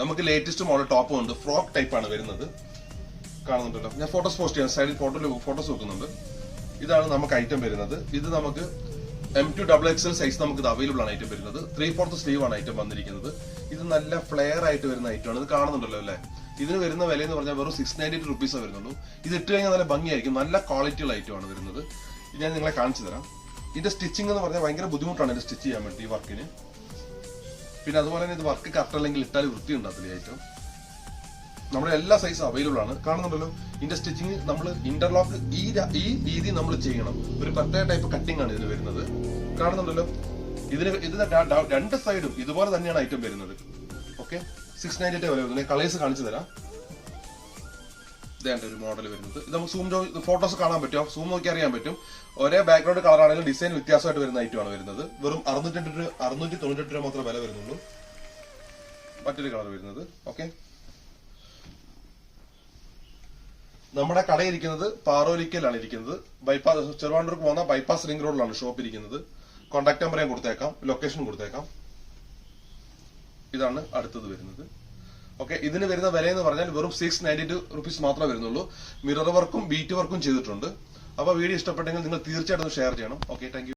നമുക്ക് latest model top ഉണ്ട്. Frock type ആണ് വരുന്നത്. കാണുന്നുണ്ടല്ലോ. ഞാൻ ഫോട്ടോസ് പോസ്റ്റ് ചെയ്യാം. സൈഡിൽ ഫോട്ടോ ഫോട്ടോസ് വെക്കുന്നുണ്ട് ഇതാണ് നമുക്ക് ഐറ്റം വരുന്നത്. ഇത് നമുക്ക് M two double X L size നമുക്ക് ഇത് അവൈലബിൾ ആണ് ഐറ്റം വരുന്നത്. ത്രീ ഫോർത്ത് സ്ലീവ് ആണ് ഐറ്റം വന്നിരിക്കുന്നത്. ഇത് നല്ല ഫ്ലെയർ ആയിട്ട് വരുന്ന ഐറ്റം ആണ്. ഇത് കാണുന്നുണ്ടല്ലോ അല്ലേ? ഇതിന് വരുന്ന വില എന്ന് പറഞ്ഞാൽ വെറും സിക്സ് നയന്റി റുപ്പീസ് വരുന്നുള്ളൂ. ഇത് ഇട്ട് കഴിഞ്ഞാൽ നല്ല ഭംഗിയായിരിക്കും. നല്ല ക്വാളിറ്റിയുള്ള ഐറ്റം ആണ് വരുന്നത്. ഞാൻ നിങ്ങളെ കാണിച്ചു തരാം. ഇതിന്റെ സ്റ്റിച്ചിങ് എന്ന് പറഞ്ഞാൽ ഭയങ്കര ബുദ്ധിമുട്ടാണ് ഇത് സ്റ്റിച്ച് ചെയ്യാൻ വേണ്ടി ഈ വർക്കിന് പിന്നെ അതുപോലെ തന്നെ ഇത് വർക്ക് കറക്റ്റ് അല്ലെങ്കിൽ ഇട്ടാൽ വൃത്തി ഉണ്ടാകത്തില്ല ഐറ്റം നമ്മുടെ എല്ലാ സൈസും അവൈലബിൾ ആണ്. കാണുന്നുണ്ടല്ലോ ഇതിന്റെ സ്റ്റിച്ചിങ് നമ്മൾ ഇന്റർലോക്ക് ഈ ഈ രീതി നമ്മൾ ചെയ്യണം. ഒരു പ്രത്യേക ടൈപ്പ് കട്ടിംഗ് ആണ് ഇതിന് വരുന്നത്. കാണുന്നുണ്ടല്ലോ ഇതിന് ഇതിന് രണ്ട് സൈഡും ഇതുപോലെ തന്നെയാണ് ഐറ്റം വരുന്നത്. ഓക്കെ സിക്സ് നയന്റി വില വരുന്നത് കളേഴ്സ് കാണിച്ചു തരാം. ഇതാണ് ഒരു മോഡൽ വരുന്നത്. ഇത് നമുക്ക് സൂം ഫോട്ടോസ് കാണാൻ പറ്റും സൂം നോക്കി അറിയാൻ പറ്റും. ഒരേ ബാക്ക്ഗ്രൗണ്ട് കളർ ആണെങ്കിലും ഡിസൈൻ വ്യത്യാസമായിട്ട് വരുന്ന ഐറ്റം ആണ് വരുന്നത്. വെറും അറുന്നൂറ്റി രൂപ അറുന്നൂറ്റി തൊണ്ണൂറ്റി രൂപ മാത്രമേ വില വരുന്നുള്ളൂ. മറ്റൊരു കളർ വരുന്നത്. ഓക്കെ നമ്മുടെ കട ഇരിക്കുന്നത് പാറോലിക്കലാണ് ഇരിക്കുന്നത്. ബൈപ്പാസ് ചെറുവാണ്ടൂർക്ക് പോകുന്ന ബൈപ്പാസ് റിംഗ് റോഡിലാണ് ഷോപ്പ് ഇരിക്കുന്നത്. കോൺടാക്ട് നമ്പർ ഞാൻ കൊടുത്തേക്കാം. ലൊക്കേഷൻ കൊടുത്തേക്കാം. ഇതാണ് അടുത്തത് വരുന്നത്. ഓക്കെ ഇതിന് വരുന്ന വില എന്ന് പറഞ്ഞാൽ വെറും സിക്സ് നയന്റി ടു റുപ്പീസ് മാത്രമേ വരുന്നുള്ളൂ. മിറർ വർക്കും ബീറ്റ് വർക്കും ചെയ്തിട്ടുണ്ട്. അപ്പോൾ വീഡിയോ ഇഷ്ടപ്പെട്ടെങ്കിൽ നിങ്ങൾ തീർച്ചയായിട്ടും ഷെയർ ചെയ്യണം. Okay thank